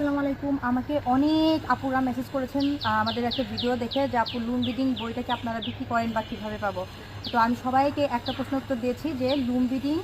আসসালামু আলাইকুম। আমাকে অনেক আপুরা মেসেজ করেছেন আমাদের একটা ভিডিও দেখে যে আপু লুম বিডিং বইটাকে আপনারা বিক্রি করেন বা কীভাবে পাবো? তো আমি সবাইকে একটা প্রশ্ন উত্তর দিয়েছি যে লুম বিডিং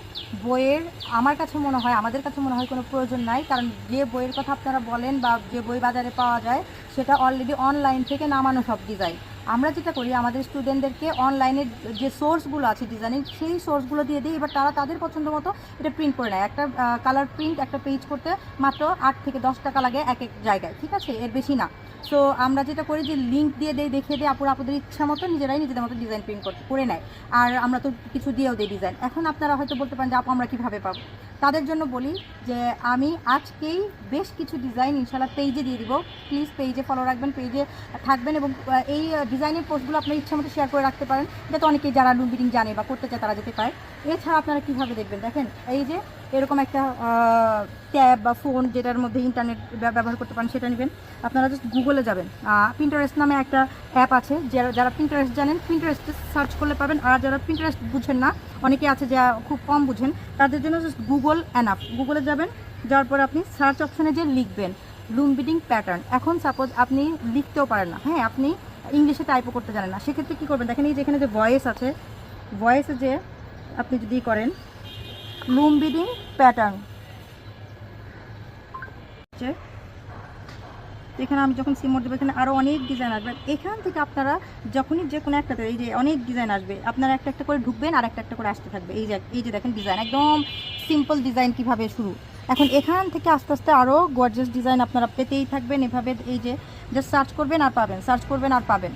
বইয়ের আমার কাছে মনে হয়, আমাদের কাছে মনে হয় কোনো প্রয়োজন নাই। কারণ যে বইয়ের কথা আপনারা বলেন বা যে বই বাজারে পাওয়া যায়, সেটা অলরেডি অনলাইন থেকে নামানো সব ডিজাইন আমরা যেটা করি, আমাদের স্টুডেন্টদেরকে অনলাইনের যে সোর্সগুলো আছে ডিজাইনিং সেই সোর্সগুলো দিয়ে দিই। এবার তারা তাদের পছন্দ মতো এটা প্রিন্ট করে নেয়। একটা কালার প্রিন্ট একটা পেজ করতে মাত্র আট থেকে দশ টাকা লাগে এক এক জায়গায়, ঠিক আছে? এর বেশি না। সো আমরা যেটা করি যে লিঙ্ক দিয়ে দেই, দেখিয়ে দিই আপুরা আপনাদের ইচ্ছা মতো, নিজেরাই নিজেদের মতো ডিজাইন প্রিন্ট করতে, করে নেয়। আর আমরা তো কিছু দিয়েও দিই ডিজাইন এখন আপনারা হয়তো বলতে পারেন যে আপু, আমরা কীভাবে পাবো? তাদের জন্য বলি যে আমি আজকেই বেশ কিছু ডিজাইন ইনশাল্লাহ পেজে দিয়ে দিব। প্লিজ পেজে ফলো রাখবেন পেজে থাকবেন এবং এই ডিজাইনের পোস্টগুলো আপনার ইচ্ছা মতো শেয়ার করে রাখতে পারেন। যাতে অনেকেই যারা লুম বিডিং জানে বা করতে চায় তারা যেতে পারে। এছাড়া আপনারা কীভাবে দেখবেন? দেখেন, এই যে এরকম একটা ট্যাব বা ফোন যেটার মধ্যে ইন্টারনেট ব্যবহার করতে পারেন, সেটা নেবেন। আপনারা জাস্ট গুগলে যাবেন। প্রিন্টারেস্ট নামে একটা অ্যাপ আছে, যারা যারা প্রিন্টারেস্ট জানেন প্রিন্টারেস্টে সার্চ করলে পাবেন। আর যারা প্রিন্টারেস্ট বুঝেন না, অনেকে আছে যা খুব কম বুঝেন, তাদের জন্য গুগল অ্যানাপ গুগলে যাবেন, যাওয়ার পরে আপনি সার্চ অপশানে যে লিখবেন লুম বিডিং প্যাটার্ন এখন সাপোজ আপনি লিখতেও পারেন না। হ্যাঁ আপনি ইংলিশে টাইপও করতে জানেন না। সেক্ষেত্রে কী করবেন? দেখেন এই যে এখানে যে ভয়েস আছে ভয়েসে যে আপনি যদি করেন লুম বিডিং প্যাটার্ন এখানে আমি যখন সিমোট দেবো, এখানে আরও অনেক ডিজাইন আসবে। এখান থেকে আপনারা যখনই যে কোনো একটাতে এই যে অনেক ডিজাইন আসবে, আপনারা একটা একটা করে ঢুকবেন আর একটা একটা করে আসতে থাকবে। এই যে এই যে দেখেন ডিজাইন একদম সিম্পল ডিজাইন কীভাবে শুরু। এখন এখান থেকে আস্তে আস্তে আরও গর্জিয়াস ডিজাইন আপনারা পেতেই থাকবেন। এভাবে এই যে জাস্ট সার্চ করবেন আর পাবেন সার্চ করবেন আর পাবেন।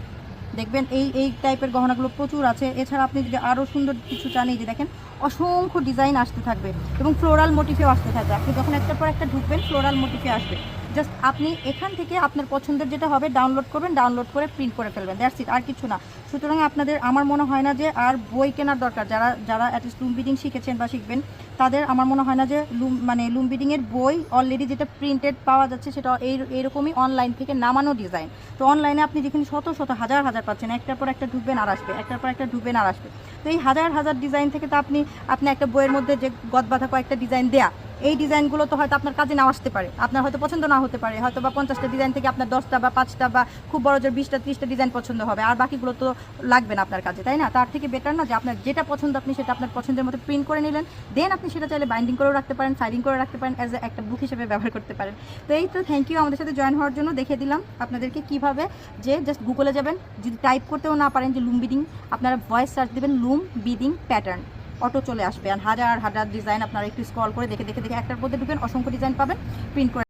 দেখবেন এই এই টাইপের গহনাগুলো প্রচুর আছে। এছাড়া আপনি যদি আরও সুন্দর কিছু চান, এই যে দেখেন অসংখ্য ডিজাইন আসতে থাকবে এবং ফ্লোরাল মোটিফেও আসতে থাকবে। আপনি যখন একটার পর একটা ঢুকবেন ফ্লোরাল মোটিফে আসবে। জাস্ট আপনি এখান থেকে আপনার পছন্দের যেটা হবে ডাউনলোড করবেন ডাউনলোড করে প্রিন্ট করে ফেলবেন। দ্যাটস ইট আর কিছু না। সুতরাং আপনাদের, আমার মনে হয় না যে আর বই কেনার দরকার। যারা যারা অ্যাটলিস্ট লুম বিডিং শিখেছেন বা শিখবেন, তাদের আমার মনে হয় না যে লুম মানে লুম বিডিংয়ের বই অলরেডি যেটা প্রিন্টেড পাওয়া যাচ্ছে, সেটা এই এরকমই অনলাইন থেকে নামানো ডিজাইন তো অনলাইনে আপনি যেখানে শত শত, হাজার হাজার পাচ্ছেন, একটার পর একটা ঢুকবেন আর আসবে, একটার পর একটা ঢুকবেন আর আসবে। তো এই হাজার হাজার ডিজাইন থেকে তো আপনি আপনি একটা বইয়ের মধ্যে যে গদ বাঁধা কয়েকটা ডিজাইন দেয়া এই ডিজাইনগুলো তো হয়তো আপনার কাজে নাও আসতে পারে। আপনার হয়তো পছন্দ না হতে পারে। হয়তো বা পঞ্চাশটা ডিজাইন থেকে আপনার দশটা বা পাঁচটা বা খুব বড় জোর বিশটা, ত্রিশটা ডিজাইন পছন্দ হবে। আর বাকিগুলো তো লাগবে না আপনার কাছে তাই না? তার থেকে বেটার না যে আপনার যেটা পছন্দ আপনি সেটা আপনার পছন্দের মতো প্রিন্ট করে নিলেন। দেন আপনি সেটা চাইলে বাইন্ডিং করেও রাখতে পারেন ফাইলিং করে রাখতে পারেন অ্যাজ একটা বুক হিসেবে ব্যবহার করতে পারেন। তো এই তো থ্যাংক ইউ আমাদের সাথে জয়েন হওয়ার জন্য। দেখে দিলাম আপনাদেরকে কীভাবে যে জাস্ট গুগলে যাবেন। যদি টাইপ করতেও না পারেন যে লুম বিডিং আপনারা ভয়েস সার্চ দেবেন লুম বিডিং প্যাটার্ন অটো চলে আসবে। আর হাজার হাজার ডিজাইন আপনারা একটু স্ক্রল করে দেখে দেখে দেখে একটার মধ্যে ঢুকেন, অসংখ্য ডিজাইন পাবেন প্রিন্ট করে